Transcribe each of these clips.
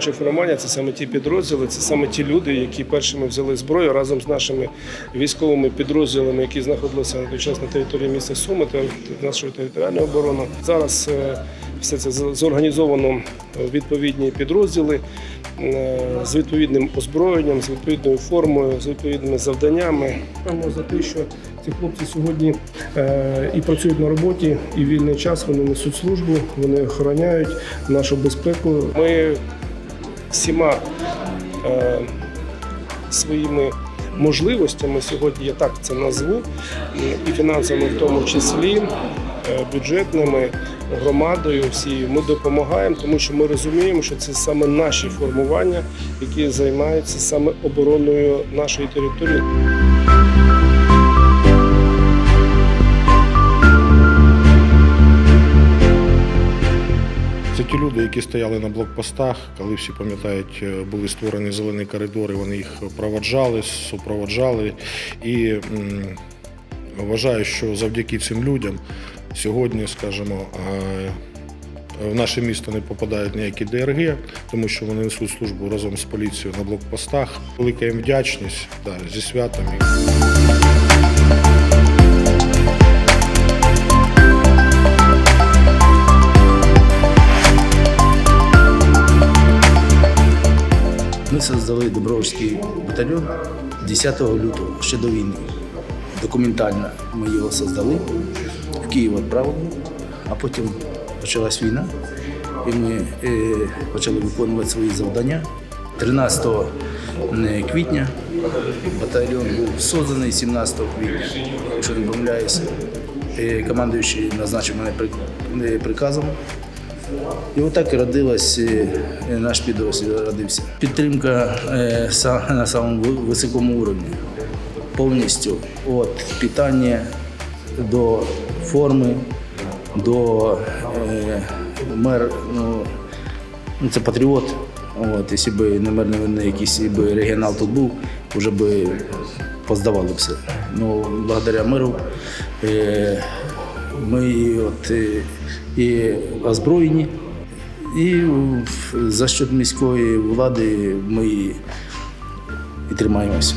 добровольчого формування це саме ті підрозділи, це саме ті люди, які першими взяли зброю разом з нашими військовими підрозділами, які знаходилися на той час на території міста Суми та нашої територіальної оборони. Зараз е, все це зорганізовано в відповідні підрозділи е, з відповідним озброєнням, з відповідною формою, з відповідними завданнями. Певно за те, що ці хлопці сьогодні е, і працюють на роботі, і в вільний час вони несуть службу, вони охороняють нашу безпеку. Ми всіма е, своїми можливостями. Сьогодні, я так це назву, і фінансами в тому числі, е, бюджетними, громадою всією. Ми допомагаємо, тому що ми розуміємо, що це саме наші формування, які займаються саме обороною нашої території. Ті люди, які стояли на блокпостах, коли всі пам'ятають, е, були створені зелені коридори, вони їх проводжали, супроводжали. І вважаю, що завдяки цим людям сьогодні, скажімо, е, в наше місто не попадають ніякі ДРГ, тому що вони несуть службу разом з поліцією на блокпостах. Велика їм вдячність да, зі святами. Ми создали добровольський батальйон 10 лютого, ще до війни. Документально ми його создали, в Київ відправили, а потім почалась війна, і ми е, почали виконувати свої завдання. 13 квітня батальйон був созданий 17 квітня, якщо не помиляюся. Е, Командуючий назначив мене при- е, приказом. І отак і родилась наш підрозділ родився. Підтримка е, на самому високому уровні. Повністю від питання до форми, до е, мер, ну, ну, це патріот. От, якщо б не мирний війни, якийсь би регіонал тут був, вже би поздавали все. Ну, благодаря миру е, ми і от, е, і озброєні, і за счет міської влади ми і, тримаємося.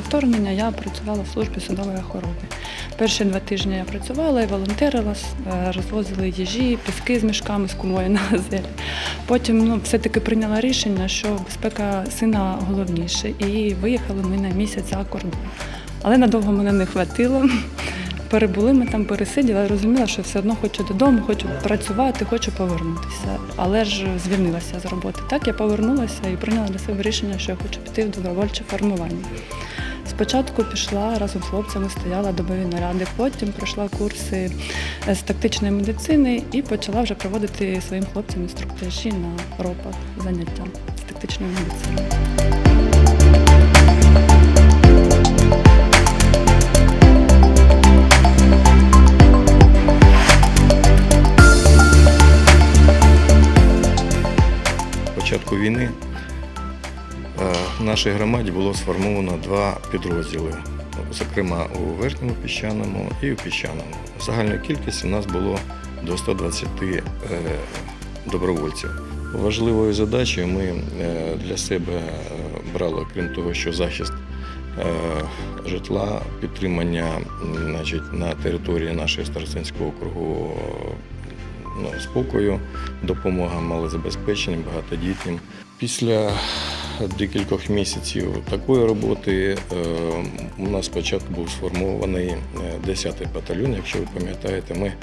Вторгнення, я працювала в службі судової охорони. Перші два тижні я працювала і волонтерила, е, їжі, піски з мішками з кумою на газелі. Потім ну, все-таки прийняла рішення, що безпека сина головніше, і виїхали ми на місяць за кордон. Але надовго мене не хватило. Перебули ми там, пересиділи, розуміла, що все одно хочу додому, хочу працювати, хочу повернутися. Але ж звільнилася з роботи. Так я повернулася і прийняла для себе рішення, що я хочу піти в добровольче формування. Спочатку пішла разом з хлопцями, стояла добові наряди, потім пройшла курси е, з тактичної медицини і почала вже проводити своїм хлопцям інструктажі на ропах заняття з тактичної медицини. В нашій громаді було сформовано два підрозділи, зокрема у Верхньому піщаному і у піщаному. Загальна кількість у нас було до 120 е, добровольців. Важливою задачею ми е, для себе е, брали, крім того, що захист е, житла, підтримання значить, на території нашого Старостинського округу ну, спокою, допомога малозабезпеченим, багатодітним. Після декількох місяців такої роботи е, у нас спочатку був сформований е, 10-й батальйон. Якщо ви пам'ятаєте, ми е,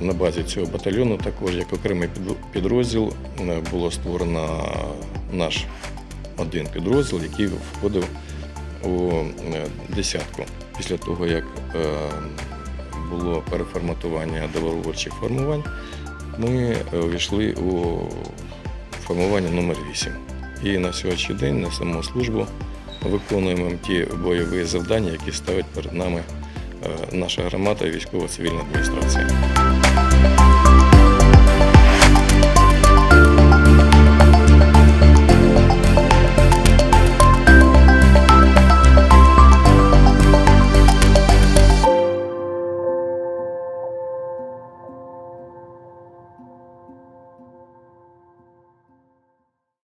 на базі цього батальйону також як окремий підрозділ е, було створено наш один підрозділ, який входив у е, десятку. Після того, як е, було переформатування добровольчих формувань, ми е, увійшли у формування номер 8 І на сьогоднішній день на саму службу, виконуємо ті бойові завдання, які ставить перед нами е, наша громада і військово-цивільна адміністрація.